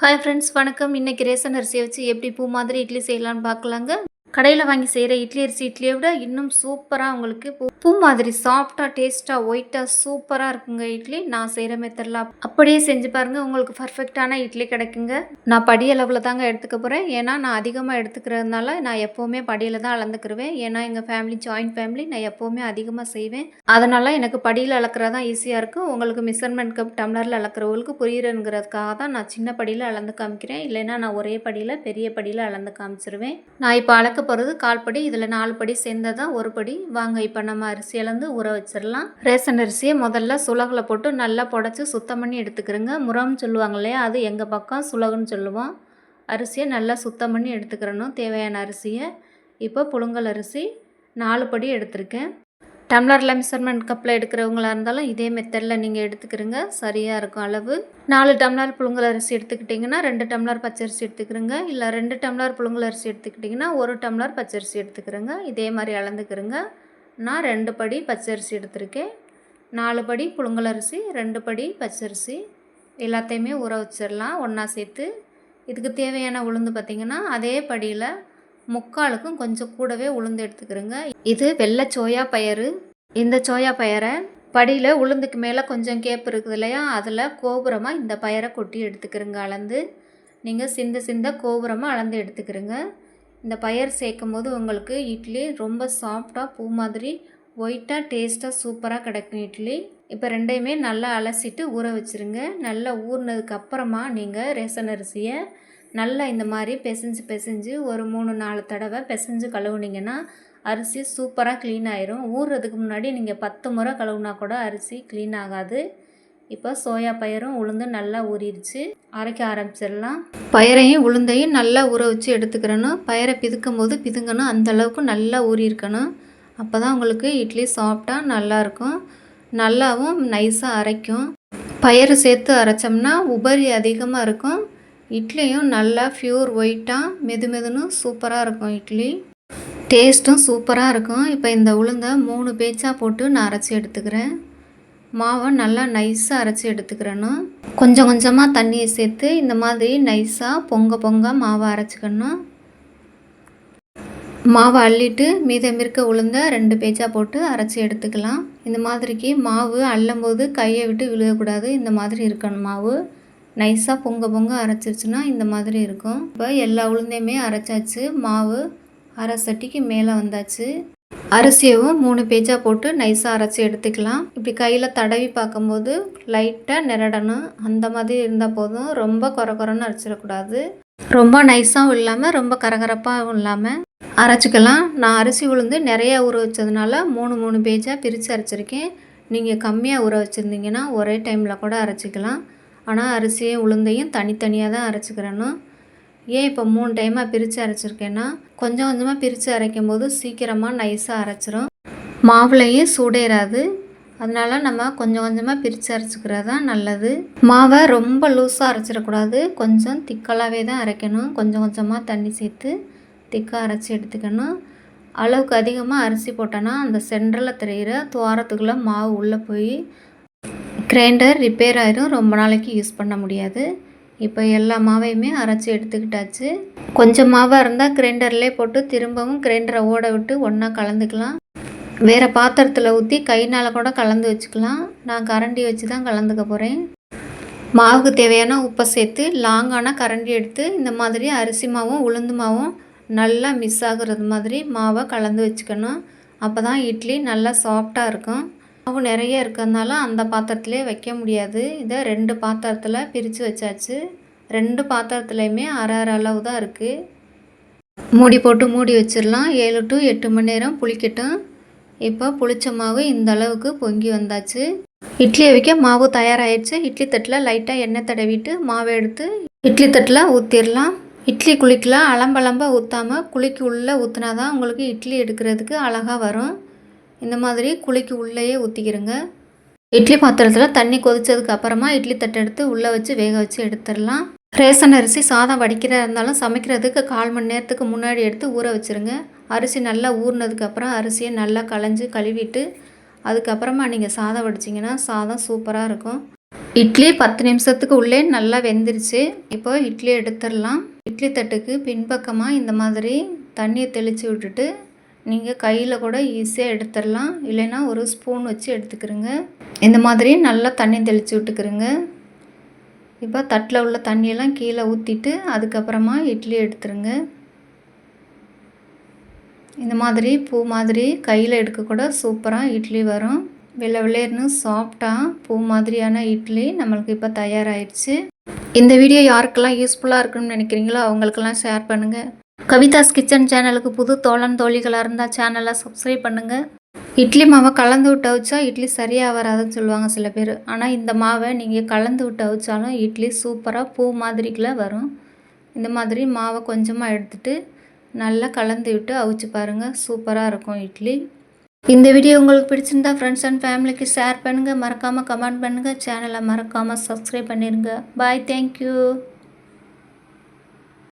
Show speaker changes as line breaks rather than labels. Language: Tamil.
ஹாய் ஃப்ரெண்ட்ஸ் வணக்கம். இன்னைக்கு ரேசன் அரிசியை வச்சு எப்படி பூ மாதிரி இட்லி செய்யலான்னு பார்க்கலாங்க. கடையில் வாங்கி செய்கிற இட்லி அரிசி இட்லியை விட இன்னும் சூப்பராக உங்களுக்கு பூ மாதிரி சாஃப்டாக டேஸ்ட்டாக ஒயிட்டாக சூப்பராக இருக்குங்க இட்லி. நான் செய்கிற மெத்தடில் அப்படியே செஞ்சு பாருங்கள் உங்களுக்கு பர்ஃபெக்டான இட்லி கிடைக்குங்க. நான் படியளவில் தாங்க எடுத்துக்க போகிறேன் ஏன்னா நான் அதிகமாக எடுத்துக்கிறதுனால நான் எப்போவுமே படியில் தான் அளந்துக்கிருவேன். ஏன்னா எங்கள் ஃபேமிலி ஜாயிண்ட் ஃபேமிலி நான் எப்போவுமே அதிகமாக செய்வேன். அதனால் எனக்கு படியில் அளக்கிறது தான் ஈஸியாக இருக்கும். உங்களுக்கு மிஷர்மெண்ட் கப் டம்ளரில் அளக்கிறவங்களுக்கு புரியுறங்கிறதுக்காக தான் நான் சின்ன படியில் அளந்து காமிக்கிறேன். இல்லைன்னா நான் ஒரே படியில் பெரிய படியில் அளந்து காமிச்சிருவேன். நான் இப்போ அளக்க போகிறது கால் படி இதில் நாலு படி சேர்ந்ததான் ஒரு படி வாங்க. இப்போ நம்ம அரிசி ஊற வச்சிடலாம் ரேஷன் அரிசியை முதல்ல சுலகில் போட்டு நல்லா புடச்சி சுத்தம் பண்ணி எடுத்துக்கிறோங்க. முறம்னு சொல்லுவாங்க இல்லையா அது எங்கள் பக்கம் சுலகுன்னு சொல்லுவோம். அரிசியை நல்லா சுத்தம் பண்ணி எடுத்துக்கிறணும். தேவையான அரிசியை. இப்போ புழுங்கல் அரிசி நாலு படி எடுத்திருக்கேன். டம்ளரில் மெஷர்மெண்ட் கப்பில் எடுக்கிறவங்களா இருந்தாலும் இதே மெத்தடில் நீங்கள் எடுத்துக்கிறங்க. சரியாக இருக்கும் அளவு. நாலு டம்ளர் புழுங்கல் அரிசி எடுத்துக்கிட்டிங்கன்னா ரெண்டு டம்ளர் பச்சரிசி எடுத்துக்கிறங்க. இல்லை ரெண்டு டம்ளர் புழுங்கல் அரிசி எடுத்துக்கிட்டிங்கன்னா ஒரு டம்ளர் பச்சரிசி எடுத்துக்கிறங்க. இதே மாதிரி அளந்துக்கிறங்க. நான் ரெண்டு படி பச்சரிசி எடுத்திருக்கேன். நாலு படி புழுங்கல் அரிசி ரெண்டு படி பச்சரிசி. எல்லாத்தையுமே ஊற வச்சிடலாம் ஒன்றா சேர்த்து. இதுக்கு தேவையான உளுந்து பார்த்திங்கன்னா அதே படியில் முக்காலுக்கும் கொஞ்சம் கூடவே உளுந்து எடுத்துக்கிறோங்க. இது வெள்ளை சோயா பயிறு. இந்த சோயா பயிரை படியில் உளுந்துக்கு மேலே கொஞ்சம் கேப்பு இருக்குது இல்லையா? அதில் கோபுரமாக இந்த பயிரை கொட்டி எடுத்துக்கிறோங்க அளந்து. நீங்கள் சிந்த சிந்த கோபுரமாக அளந்து எடுத்துக்கிறோங்க. இந்த பயிர் சேர்க்கும் போது உங்களுக்கு இட்லி ரொம்ப சாஃப்டாக பூ மாதிரி ஒயிட்டாக டேஸ்ட்டாக சூப்பராக கிடைக்கும் இட்லி. இப்போ ரெண்டையுமே நல்லா அலசிட்டு ஊற வச்சுருங்க. நல்லா ஊறினதுக்கு அப்புறமா நீங்கள் ரேஷன் அரிசியை நல்லா இந்த மாதிரி பிசைஞ்சு பிசைஞ்சு ஒரு மூணு நாலு தடவை பிசைஞ்சு கழுவுனீங்கன்னா அரிசி சூப்பராக க்ளீன் ஆயிரும். ஊறுறதுக்கு முன்னாடி நீங்கள் பத்து முறை கழுவுனா கூட அரிசி க்ளீன் ஆகாது. இப்போ சோயா பயிரும் உளுந்து நல்லா ஊறிடுச்சு அரைக்க ஆரம்பிச்சிடலாம். பயிரையும் உளுந்தையும் நல்லா ஊற வச்சு எடுத்துக்கிறணும். பயிரை பிதுக்கும் போது பிதுங்கணும் அந்தளவுக்கு நல்லா ஊறியிருக்கணும். அப்போ தான் உங்களுக்கு இட்லி சாஃப்டாக நல்லாயிருக்கும். நல்லாவும் நைஸாக அரைக்கும். பயிறு சேர்த்து அரைச்சோம்னா உபரி அதிகமாக இருக்கும். இட்லியும் நல்லா ப்யூர் ஒயிட்டாக மெது மெதுன்னு சூப்பராக இருக்கும் இட்லி. டேஸ்ட்டும் சூப்பராக இருக்கும். இப்போ இந்த உளுந்தை மூணு பேச்சாக போட்டு நான் அரைச்சி எடுத்துக்கிறேன். மாவை நல்லா நைஸாக அரைச்சி எடுத்துக்கிறேன்னு. கொஞ்சம் கொஞ்சமாக தண்ணியை சேர்த்து இந்த மாதிரி நைஸாக பொங்க பொங்க மாவை அரைச்சிக்கணும். மாவை அள்ளிட்டு மீதம் இருக்க உளுந்த ரெண்டு பேச்சாக போட்டு அரைச்சி எடுத்துக்கலாம். இந்த மாதிரிக்கு மாவு அள்ளும் போது கையை விட்டு விழுகக்கூடாது. இந்த மாதிரி இருக்கணும் மாவு. நைஸாக பொங்க பொங்க அரைச்சிருச்சுன்னா இந்த மாதிரி இருக்கும். இப்போ எல்லா உளுந்தையுமே அரைச்சாச்சு. மாவு அரை சட்டிக்கு மேலே வந்தாச்சு. அரிசியவும் மூணு பேஜாக போட்டு நைஸாக அரைச்சி எடுத்துக்கலாம். இப்படி கையில் தடவி பார்க்கும்போது லைட்டாக நிரடணும். அந்த மாதிரி இருந்தால் போதும். ரொம்ப குறை குறைன்னு அரைச்சிடக்கூடாது. ரொம்ப நைஸாகவும் இல்லாமல் ரொம்ப கரகரப்பாகவும் இல்லாமல் அரைச்சிக்கலாம். நான் அரிசி உளுந்து நிறையா ஊற வச்சதுனால மூணு மூணு பேஜாக பிரித்து அரைச்சிருக்கேன். நீங்கள் கம்மியாக ஊற வச்சுருந்தீங்கன்னா ஒரே டைமில் கூட அரைச்சிக்கலாம். ஆனால் அரிசியும் உளுந்தையும் தனித்தனியாக தான் அரைச்சிக்கிறணும் ஏன் இப்போ மூணு டைமாக பிரித்து அரைச்சிருக்கேன்னா கொஞ்சம் கொஞ்சமாக பிரித்து அரைக்கும் போது சீக்கிரமாக நைஸாக அரைச்சிரும். மாவுலையும் சூடேறாது. அதனால் நம்ம கொஞ்சம் கொஞ்சமாக பிரித்து அரைச்சிக்கிறது தான் நல்லது. மாவை ரொம்ப லூஸாக அரைச்சிடக்கூடாது. கொஞ்சம் திக்கலாகவே தான் அரைக்கணும். கொஞ்சம் கொஞ்சமாக தண்ணி சேர்த்து திக்காக அரைச்சி எடுத்துக்கணும். அளவுக்கு அதிகமாக அரிசி போட்டோன்னா அந்த சென்டரில் தெரிகிற துவாரத்துக்குள்ளே மாவு உள்ளே போய் கிரைண்டர் ரிப்பேர் ஆயிரும். ரொம்ப நாளைக்கு யூஸ் பண்ண முடியாது. இப்போ எல்லா மாவையுமே அரைச்சி எடுத்துக்கிட்டாச்சு. கொஞ்சம் மாவாக இருந்தால் கிரைண்டர்லேயே போட்டு திரும்பவும் கிரைண்டரை ஓட விட்டு ஒன்றா கலந்துக்கலாம். வேறு பாத்திரத்தில் ஊற்றி கைனால் கூட கலந்து வச்சுக்கலாம். நான் கரண்டி வச்சு தான் கலந்துக்க போகிறேன் மாவுக்கு தேவையான உப்பை சேர்த்து லாங்கான கரண்டி எடுத்து இந்த மாதிரி அரிசி மாவும் உளுந்து மாவும் நல்லா மிஸ் ஆகுறது மாதிரி மாவை கலந்து வச்சுக்கணும். அப்போ தான் இட்லி நல்லா சாஃப்டாக இருக்கும். மாவு நிறைய இருக்கிறதுனால அந்த பாத்திரத்துலேயே வைக்க முடியாது. இதை ரெண்டு பாத்திரத்தில் பிரித்து வச்சாச்சு. ரெண்டு பாத்திரத்துலேயுமே அரை அரை அளவு தான் இருக்குது மூடி போட்டு மூடி வச்சிடலாம். ஏழு டு எட்டு மணி நேரம் புளிக்கட்டும். இப்போ புளிச்ச மாவு இந்த அளவுக்கு பொங்கி வந்தாச்சு. இட்லியை வைக்க மாவு தயாராகிடுச்சு இட்லி தட்டில் லைட்டாக எண்ணெய் தடவிட்டு மாவை எடுத்து இட்லி தட்டில் ஊற்றிடலாம் இட்லி குளிக்கலாம் அலம்பலம்பாக ஊற்றாமல் குளிக்கு உள்ளே ஊற்றினா தான் உங்களுக்கு இட்லி எடுக்கிறதுக்கு அழகாக வரும். இந்த மாதிரி குழிக்கு உள்ளேயே ஊற்றிக்கிறோங்க இட்லி பாத்திரத்தில் தண்ணி கொதிச்சதுக்கு அப்புறமா இட்லி தட்டை எடுத்து உள்ளே வச்சு வேக வச்சு எடுத்துடலாம். ரேஷன் அரிசி சாதம் வடிக்கிறதா இருந்தாலும் சமைக்கிறதுக்கு கால் மணி நேரத்துக்கு முன்னாடி எடுத்து ஊற வச்சுருங்க. அரிசி நல்லா ஊறினதுக்கப்புறம் அரிசியை நல்லா களைஞ்சி கழுவிட்டு அதுக்கப்புறமா நீங்கள் சாதம் வடிச்சிங்கன்னா சாதம் சூப்பராக இருக்கும். இட்லி பத்து நிமிஷத்துக்கு உள்ளே நல்லா வெந்துருச்சு. இப்போ இட்லி எடுத்துடலாம். இட்லி தட்டுக்கு பின்பக்கமாக இந்த மாதிரி தண்ணியை தெளித்து விட்டுட்டு நீங்கள் கையில் கூட ஈஸியாக எடுத்துடலாம் இல்லைன்னா ஒரு ஸ்பூன் வச்சு எடுத்துக்கிறோங்க இந்த மாதிரி நல்லா தண்ணி தெளித்து விட்டுக்கிறோங்க இப்போ தட்டில் உள்ள தண்ணியெல்லாம் கீழே ஊற்றிட்டு அதுக்கப்புறமா இட்லி எடுத்துருங்க. இந்த மாதிரி பூ மாதிரி கையில் எடுக்கக்கூட சூப்பராக இட்லி வரும். வெள்ளை வெள்ளையர்னு சாஃப்டாக பூ மாதிரியான இட்லி நம்மளுக்கு இப்போ தயாராகிடுச்சு இந்த வீடியோ யாருக்கெல்லாம் யூஸ்ஃபுல்லாக இருக்குன்னு நினைக்கிறீங்களோ அவங்களுக்கெல்லாம் ஷேர் பண்ணுங்கள் கவிதாஸ் கிச்சன் சேனலுக்கு புது தோழன் தோழிகளாக இருந்தால் சேனலை சப்ஸ்கிரைப் பண்ணுங்கள் இட்லி மாவை கலந்து விட்டு அவிச்சா இட்லி சரியாக வராதுன்னு சொல்லுவாங்க சில பேர். ஆனால் இந்த மாவை நீங்கள் கலந்து விட்டு அவிச்சாலும் இட்லி சூப்பராக பூ மாதிரிக்குள்ள வரும். இந்த மாதிரி மாவை கொஞ்சமாக எடுத்துகிட்டு நல்லா கலந்து விட்டு அவிச்சு பாருங்கள் சூப்பராக இருக்கும் இட்லி. இந்த வீடியோ உங்களுக்கு பிடிச்சிருந்தா ஃப்ரெண்ட்ஸ் அண்ட் ஃபேமிலிக்கு ஷேர் பண்ணுங்கள் மறக்காமல் கமெண்ட் பண்ணுங்கள் சேனலை மறக்காமல் சப்ஸ்கிரைப் பண்ணிடுங்க பாய் தேங்க்யூ